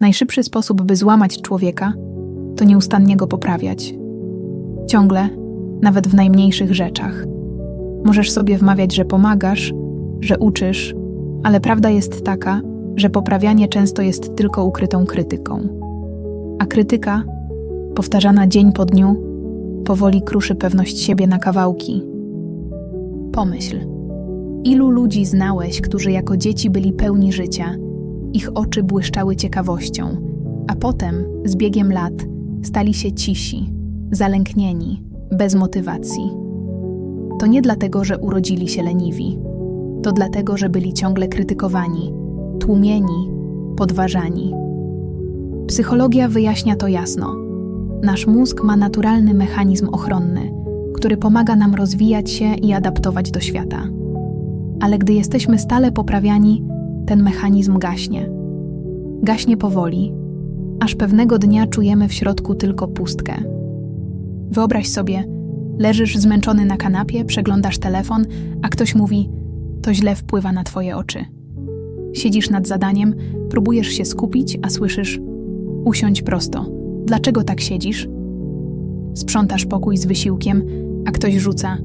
Najszybszy sposób, by złamać człowieka, to nieustannie go poprawiać. Ciągle, nawet w najmniejszych rzeczach. Możesz sobie wmawiać, że pomagasz, że uczysz, ale prawda jest taka, że poprawianie często jest tylko ukrytą krytyką. A krytyka, powtarzana dzień po dniu, powoli kruszy pewność siebie na kawałki. Pomyśl, ilu ludzi znałeś, którzy jako dzieci byli pełni życia, ich oczy błyszczały ciekawością, a potem, z biegiem lat, stali się cisi, zalęknieni, bez motywacji. To nie dlatego, że urodzili się leniwi. To dlatego, że byli ciągle krytykowani, tłumieni, podważani. Psychologia wyjaśnia to jasno. Nasz mózg ma naturalny mechanizm ochronny, który pomaga nam rozwijać się i adaptować do świata. Ale gdy jesteśmy stale poprawiani, ten mechanizm gaśnie. Gaśnie powoli, aż pewnego dnia czujemy w środku tylko pustkę. Wyobraź sobie, leżysz zmęczony na kanapie, przeglądasz telefon, a ktoś mówi: To źle wpływa na twoje oczy. Siedzisz nad zadaniem, próbujesz się skupić, a słyszysz: Usiądź prosto. Dlaczego tak siedzisz? Sprzątasz pokój z wysiłkiem, a ktoś rzuca: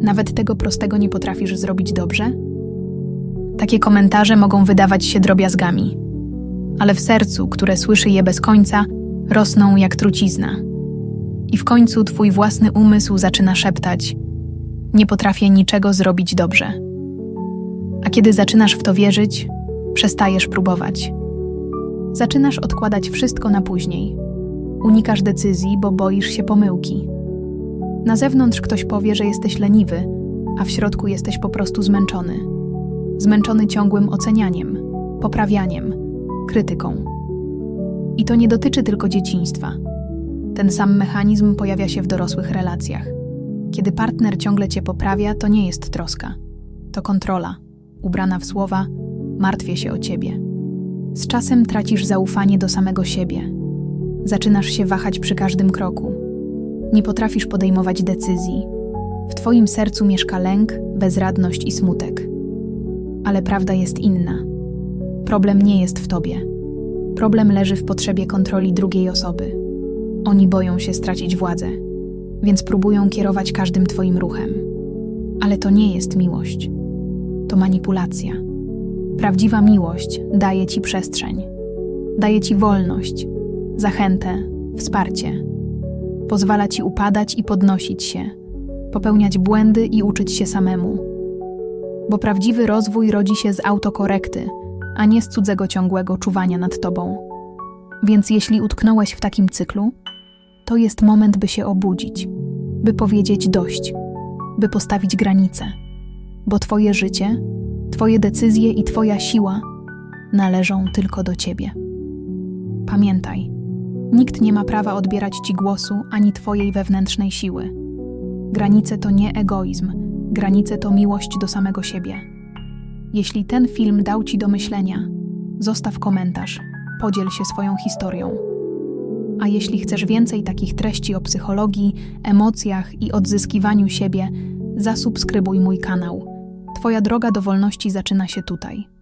Nawet tego prostego nie potrafisz zrobić dobrze? Takie komentarze mogą wydawać się drobiazgami, ale w sercu, które słyszy je bez końca, rosną jak trucizna. I w końcu twój własny umysł zaczyna szeptać: Nie potrafię niczego zrobić dobrze. A kiedy zaczynasz w to wierzyć, przestajesz próbować. Zaczynasz odkładać wszystko na później. Unikasz decyzji, bo boisz się pomyłki. Na zewnątrz ktoś powie, że jesteś leniwy, a w środku jesteś po prostu zmęczony. Zmęczony ciągłym ocenianiem, poprawianiem, krytyką. I to nie dotyczy tylko dzieciństwa. Ten sam mechanizm pojawia się w dorosłych relacjach. Kiedy partner ciągle cię poprawia, to nie jest troska. To kontrola, ubrana w słowa martwię się o ciebie. Z czasem tracisz zaufanie do samego siebie. Zaczynasz się wahać przy każdym kroku. Nie potrafisz podejmować decyzji. W twoim sercu mieszka lęk, bezradność i smutek. Ale prawda jest inna. Problem nie jest w tobie. Problem leży w potrzebie kontroli drugiej osoby. Oni boją się stracić władzę, więc próbują kierować każdym twoim ruchem. Ale to nie jest miłość. To manipulacja. Prawdziwa miłość daje ci przestrzeń, daje ci wolność, zachętę, wsparcie. Pozwala ci upadać i podnosić się, popełniać błędy i uczyć się samemu. Bo prawdziwy rozwój rodzi się z autokorekty, a nie z cudzego ciągłego czuwania nad tobą. Więc jeśli utknąłeś w takim cyklu, to jest moment, by się obudzić, by powiedzieć dość, by postawić granice, bo Twoje życie, Twoje decyzje i Twoja siła należą tylko do Ciebie. Pamiętaj, nikt nie ma prawa odbierać Ci głosu ani Twojej wewnętrznej siły. Granice to nie egoizm, granice to miłość do samego siebie. Jeśli ten film dał Ci do myślenia, zostaw komentarz, podziel się swoją historią. A jeśli chcesz więcej takich treści o psychologii, emocjach i odzyskiwaniu siebie, zasubskrybuj mój kanał. Twoja droga do wolności zaczyna się tutaj.